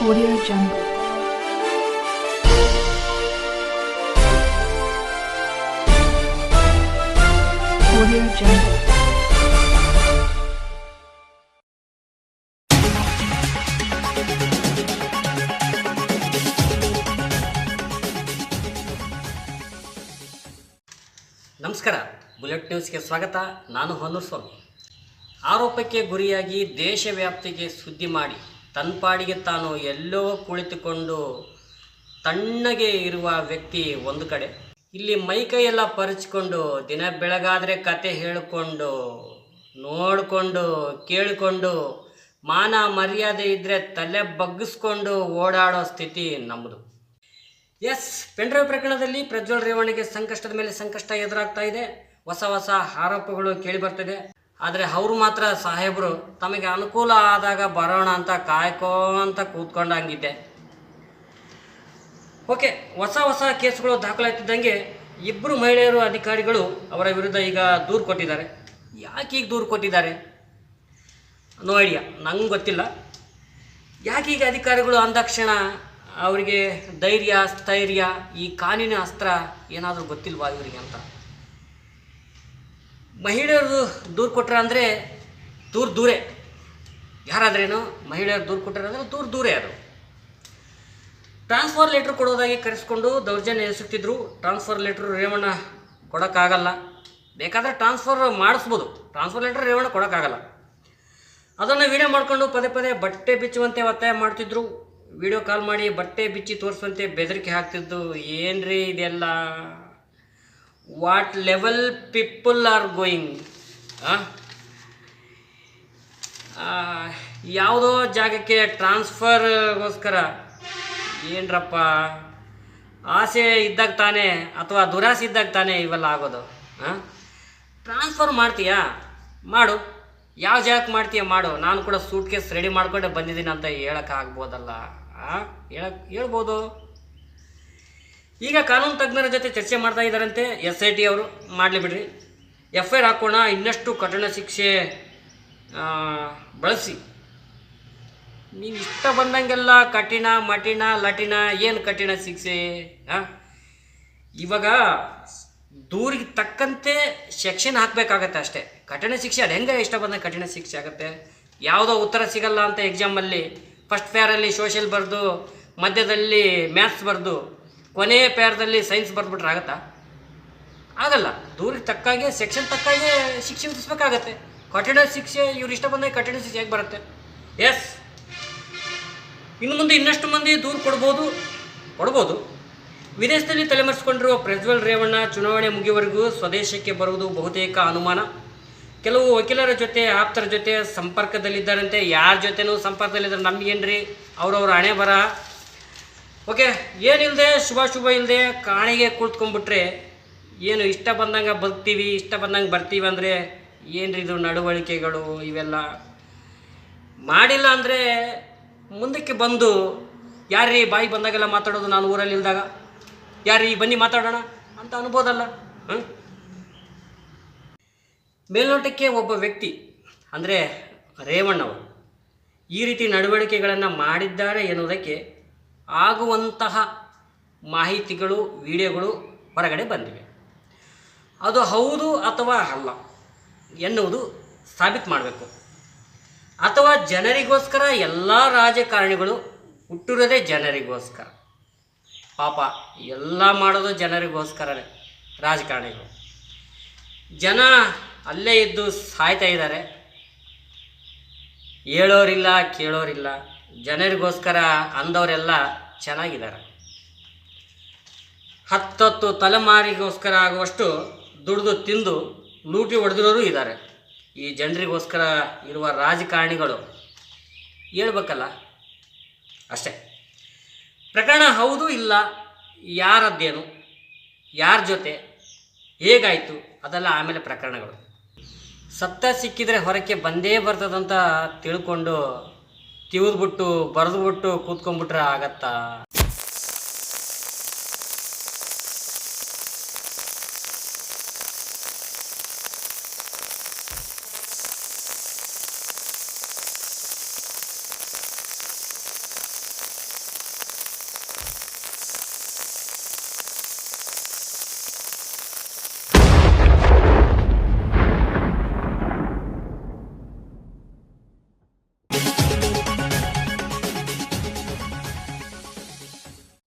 Audio Jungle. Audio Jungle. ನಮಸ್ಕಾರ bullet ನ್ಯೂಸ್ಗೆ ಸ್ವಾಗತ ನಾನು ಹೊನ್ನೂರ್ ಸ್ವಾಮಿ ಆರೋಪಕ್ಕೆ ಗುರಿಯಾಗಿ ದೇಶವ್ಯಾಪ್ತಿಗೆ ಸುದ್ದಿ ಮಾಡಿ ತನ್ಪಾಡಿಗೆ ತಾನು ಎಲ್ಲೋ ಕುಳಿತುಕೊಂಡು ತಣ್ಣಗೆ ಇರುವ ವ್ಯಕ್ತಿ ಒಂದು ಕಡೆ. ಇಲ್ಲಿ ಮೈಕೈಯೆಲ್ಲ ಪರಚಿಕೊಂಡು, ದಿನ ಬೆಳಗಾದರೆ ಕತೆ ಹೇಳಿಕೊಂಡು, ನೋಡಿಕೊಂಡು, ಕೇಳಿಕೊಂಡು, ಮಾನ ಮರ್ಯಾದೆ ಇದ್ದರೆ ತಲೆ ಬಗ್ಗಿಸ್ಕೊಂಡು ಓಡಾಡೋ ಸ್ಥಿತಿ ನಮ್ಮದು ಎಸ್ ಪೆಂಡ್ರೈವ್ ಪ್ರಕರಣದಲ್ಲಿ ಪ್ರಜ್ವಲ್ ರೇವಣಿಗೆ ಸಂಕಷ್ಟದ ಮೇಲೆ ಸಂಕಷ್ಟ ಎದುರಾಗ್ತಾ ಇದೆ. ಹೊಸ ಹೊಸ ಆರೋಪಗಳು ಕೇಳಿ ಬರ್ತಿದೆ. ಆದರೆ ಅವರು ಮಾತ್ರ ಸಾಹೇಬರು, ತಮಗೆ ಅನುಕೂಲ ಆದಾಗ ಬರೋಣ ಅಂತ ಕಾಯ್ಕೋ ಅಂತ ಕೂತ್ಕೊಂಡಂಗಿದ್ದೆ. ಓಕೆ, ಹೊಸ ಹೊಸ ಕೇಸುಗಳು ದಾಖಲಾಗ್ತಿದ್ದಂಗೆ ಇಬ್ಬರು ಮಹಿಳೆಯರು ಅಧಿಕಾರಿಗಳು ಅವರ ವಿರುದ್ಧ ಈಗ ದೂರು ಕೊಟ್ಟಿದ್ದಾರೆ. ಯಾಕೆ ಈಗ ದೂರು ಕೊಟ್ಟಿದ್ದಾರೆ? ನೋ ಐಡಿಯಾ, ನಂಗೆ ಗೊತ್ತಿಲ್ಲ. ಯಾಕೆ ಈಗ ಅಧಿಕಾರಿಗಳು ಅಂದಾಕ್ಷಣ ಅವರಿಗೆ ಧೈರ್ಯ, ಸ್ಥೈರ್ಯ, ಈ ಕಾನೂನಿನ ಅಸ್ತ್ರ ಏನಾದರೂ ಗೊತ್ತಿಲ್ವಾ ಇವರಿಗೆ ಅಂತ? ಮಹಿಳೆಯರು ದೂರು ಕೊಟ್ಟರೆ ಅಂದರೆ ದೂರ ದೂರೇ. ಯಾರಾದ್ರೇನು? ಮಹಿಳೆಯರು ದೂರು ಕೊಟ್ಟರೆ ದೂರ ದೂರೇ ಅದು. ಟ್ರಾನ್ಸ್ಫರ್ ಲೆಟ್ರ್ ಕೊಡೋದಾಗಿ ಕರೆಸ್ಕೊಂಡು ದೌರ್ಜನ್ಯ ಎಸಗ್ತಿದ್ರು. ಟ್ರಾನ್ಸ್ಫರ್ ಲೆಟ್ರ್ ರೇವಣ್ಣ ಕೊಡೋಕ್ಕಾಗಲ್ಲ. ಬೇಕಾದರೆ ಟ್ರಾನ್ಸ್ಫರ್ ಮಾಡಿಸ್ಬೋದು. ಟ್ರಾನ್ಸ್ಫರ್ ಲೆಟ್ರ್ ರೇವಣ್ಣ ಕೊಡೋಕ್ಕಾಗಲ್ಲ. ಅದನ್ನು ವಿಡಿಯೋ ಮಾಡಿಕೊಂಡು ಪದೇ ಪದೇ ಬಟ್ಟೆ ಬಿಚ್ಚುವಂತೆ ಒತ್ತಾಯ ಮಾಡ್ತಿದ್ರು. ವಿಡಿಯೋ ಕಾಲ್ ಮಾಡಿ ಬಟ್ಟೆ ಬಿಚ್ಚಿ ತೋರಿಸುವಂತೆ ಬೆದರಿಕೆ ಹಾಕ್ತಿದ್ದು. ಏನ್ರಿ ಇದೆಲ್ಲ? What level people are going ಯಾವುದೋ ಜಾಗಕ್ಕೆ ಟ್ರಾನ್ಸ್ಫರ್ಗೋಸ್ಕರ ಏನ್ರಪ್ಪ? ಆಸೆ ಇದ್ದಾಗ ತಾನೇ ಅಥವಾ ದುರಾಸೆ ಇದ್ದಾಗ ತಾನೇ ಇವೆಲ್ಲ ಆಗೋದು ಹಾಂ ಟ್ರಾನ್ಸ್ಫರ್ ಮಾಡ್ತೀಯಾ? ಮಾಡು. ಯಾವ ಜಾಗಕ್ಕೆ ಮಾಡ್ತೀಯ ಮಾಡು. ನಾನು ಕೂಡ ಸೂಟ್ ಕೇಸ್ ರೆಡಿ ಮಾಡಿಕೊಂಡೆ ಬಂದಿದ್ದೀನಿ ಅಂತ ಹೇಳಕ್ಕೆ ಆಗ್ಬೋದಲ್ಲ ಹೇಳಕ್ ಹೇಳ್ಬೋದು. ಈಗ ಕಾನೂನು ತಜ್ಞರ ಜೊತೆ ಚರ್ಚೆ ಮಾಡ್ತಾ ಇದ್ದಾರಂತೆ ಎಸ್ ಐ ಟಿ ಅವರು. ಮಾಡಲಿ ಬಿಡ್ರಿ. ಎಫ್ ಐ ಆರ್ ಹಾಕೋಣ, ಇನ್ನಷ್ಟು ಕಠಿಣ ಶಿಕ್ಷೆ ಬಳಸಿ. ನೀವು ಇಷ್ಟ ಬಂದಂಗೆಲ್ಲ ಕಠಿಣ, ಮಠಿಣ ಲಟಿಣ ಏನು ಕಠಿಣ ಶಿಕ್ಷೆ ಹಾಂ ಇವಾಗ ದೂರಿಗೆ ತಕ್ಕಂತೆ ಸೆಕ್ಷನ್ ಹಾಕಬೇಕಾಗತ್ತೆ ಅಷ್ಟೇ. ಕಠಿಣ ಶಿಕ್ಷೆ, ಅದು ಹೆಂಗೆ ಇಷ್ಟ ಬಂದಂಗೆ ಕಠಿಣ ಶಿಕ್ಷೆ ಆಗುತ್ತೆ? ಯಾವುದೋ ಉತ್ತರ ಸಿಗಲ್ಲ ಅಂತ ಎಕ್ಸಾಮಲ್ಲಿ ಫಸ್ಟ್ ಫೇರಲ್ಲಿ ಸೋಷಿಯಲ್ ಬರೆದು, ಮಧ್ಯದಲ್ಲಿ ಮ್ಯಾಥ್ಸ್ ಬರೆದು ಕೊನೆಯ ಪ್ಯಾರದಲ್ಲಿ ಸೈನ್ಸ್ ಬರೆದ್ಬಿಟ್ರೆ ಆಗುತ್ತಾ? ಆಗಲ್ಲ. ದೂರಿಗೆ ತಕ್ಕಾಗೆ ಸೆಕ್ಷನ್ ತಕ್ಕಾಗೆ ಶಿಕ್ಷೆ ವಿಧಿಸ್ಬೇಕಾಗತ್ತೆ ಕಠಿಣ ಶಿಕ್ಷೆ, ಇವ್ರು ಇಷ್ಟ ಬಂದಾಗ ಕಠಿಣ ಶಿಕ್ಷೆ ಹೇಗೆ ಬರುತ್ತೆ? ಎಸ್ ಇನ್ನು ಮುಂದೆ ಇನ್ನಷ್ಟು ಮಂದಿ ದೂರು ಕೊಡ್ಬೋದು. ಕೊಡ್ಬೋದು. ವಿದೇಶದಲ್ಲಿ ತಲೆಮರೆಸಿಕೊಂಡಿರುವ ಪ್ರಜ್ವಲ್ ರೇವಣ್ಣ ಚುನಾವಣೆ ಮುಗಿಯುವವರೆಗೂ ಸ್ವದೇಶಕ್ಕೆ ಬರುವುದು ಬಹುತೇಕ ಅನುಮಾನ. ಕೆಲವು ವಕೀಲರ ಜೊತೆ, ಆಪ್ತರ ಜೊತೆ ಸಂಪರ್ಕದಲ್ಲಿದ್ದಾರಂತೆ. ಯಾರ ಜೊತೆನೂ ಸಂಪರ್ಕದಲ್ಲಿದ್ದಾರೆ ರೀ ಅವ್ರವ್ರ ಹಣೆ ಬರ. ಓಕೆ ಏನಿಲ್ಲದೆ ಶುಭ ಶುಭ ಇಲ್ಲದೆ ಕಾಣಿಗೆ ಕುಳಿತ್ಕೊಂಡ್ಬಿಟ್ರೆ ಏನು ಇಷ್ಟ ಬಂದಂಗೆ ಬದುಕ್ತೀವಿ, ಇಷ್ಟ ಬಂದಂಗೆ ಬರ್ತೀವಿ ಅಂದರೆ ಏನ್ರಿ ಇದು ನಡವಳಿಕೆಗಳು ಇವೆಲ್ಲ? ಮಾಡಿಲ್ಲ ಅಂದರೆ ಮುಂದಕ್ಕೆ ಬಂದು ಯಾರ್ರೀ ಬಾಯಿ ಬಂದಾಗೆಲ್ಲ ಮಾತಾಡೋದು ನಾನು ಊರಲ್ಲಿ ಇಲ್ದಾಗ? ಯಾರೀ ಬನ್ನಿ ಮಾತಾಡೋಣ ಅಂತ ಅನ್ಬೋದಲ್ಲ ಹ್ಞೂ ಮೇಲ್ನೋಟಕ್ಕೆ ಒಬ್ಬ ವ್ಯಕ್ತಿ ಅಂದರೆ ರೇವಣ್ಣವರು ಈ ರೀತಿ ನಡವಳಿಕೆಗಳನ್ನು ಮಾಡಿದ್ದಾರೆ ಎನ್ನುವುದಕ್ಕೆ ಆಗುವಂತಹ ಮಾಹಿತಿಗಳು, ವಿಡಿಯೋಗಳು ಹೊರಗಡೆ ಬಂದಿವೆ. ಅದು ಹೌದು ಅಥವಾ ಅಲ್ಲ ಎನ್ನುವುದು ಸಾಬೀತು ಮಾಡಬೇಕು. ಅಥವಾ ಜನರಿಗೋಸ್ಕರ ಎಲ್ಲ ರಾಜಕಾರಣಿಗಳು ಹುಟ್ಟಿರೋದೇ ಜನರಿಗೋಸ್ಕರ. ಪಾಪ ಎಲ್ಲ ಮಾಡೋದು ಜನರಿಗೋಸ್ಕರನೇ ರಾಜಕಾರಣಿಗಳು. ಜನ ಅಲ್ಲೇ ಇದ್ದು ಸಾಯ್ತಾ ಇದ್ದಾರೆ. ಹೇಳೋರಿಲ್ಲ, ಕೇಳೋರಿಲ್ಲ. ಜನರಿಗೋಸ್ಕರ ಅಂದವರೆಲ್ಲ ಚೆನ್ನಾಗಿದ್ದಾರೆ. ಹತ್ತತ್ತು ತಲೆಮಾರಿಗೋಸ್ಕರ ಆಗುವಷ್ಟು ದುಡಿದು ತಿಂದು ಲೂಟಿ ಹೊಡೆದಿರೋರು ಇದ್ದಾರೆ. ಈ ಜನರಿಗೋಸ್ಕರ ಇರುವ ರಾಜಕಾರಣಿಗಳು ಹೇಳ್ಬೇಕಲ್ಲ? ಅಷ್ಟೇ. ಪ್ರಕರಣ ಹೌದು ಇಲ್ಲ, ಯಾರದ್ದೇನು, ಯಾರ ಜೊತೆ, ಹೇಗಾಯಿತು, ಅದೆಲ್ಲ ಆಮೇಲೆ ಪ್ರಕರಣಗಳು. ಸತ್ತ ಸಿಕ್ಕಿದರೆ ಹೊರಕ್ಕೆ ಬಂದೇ ಬರ್ತದಂತ ತಿಳ್ಕೊಂಡು ತಿವಿದ್ಬಿಟ್ಟು ಬರೆದ್ಬಿಟ್ಟು ಕೂತ್ಕೊಂಡ್ಬಿಟ್ರೆ ಆಗತ್ತಾ?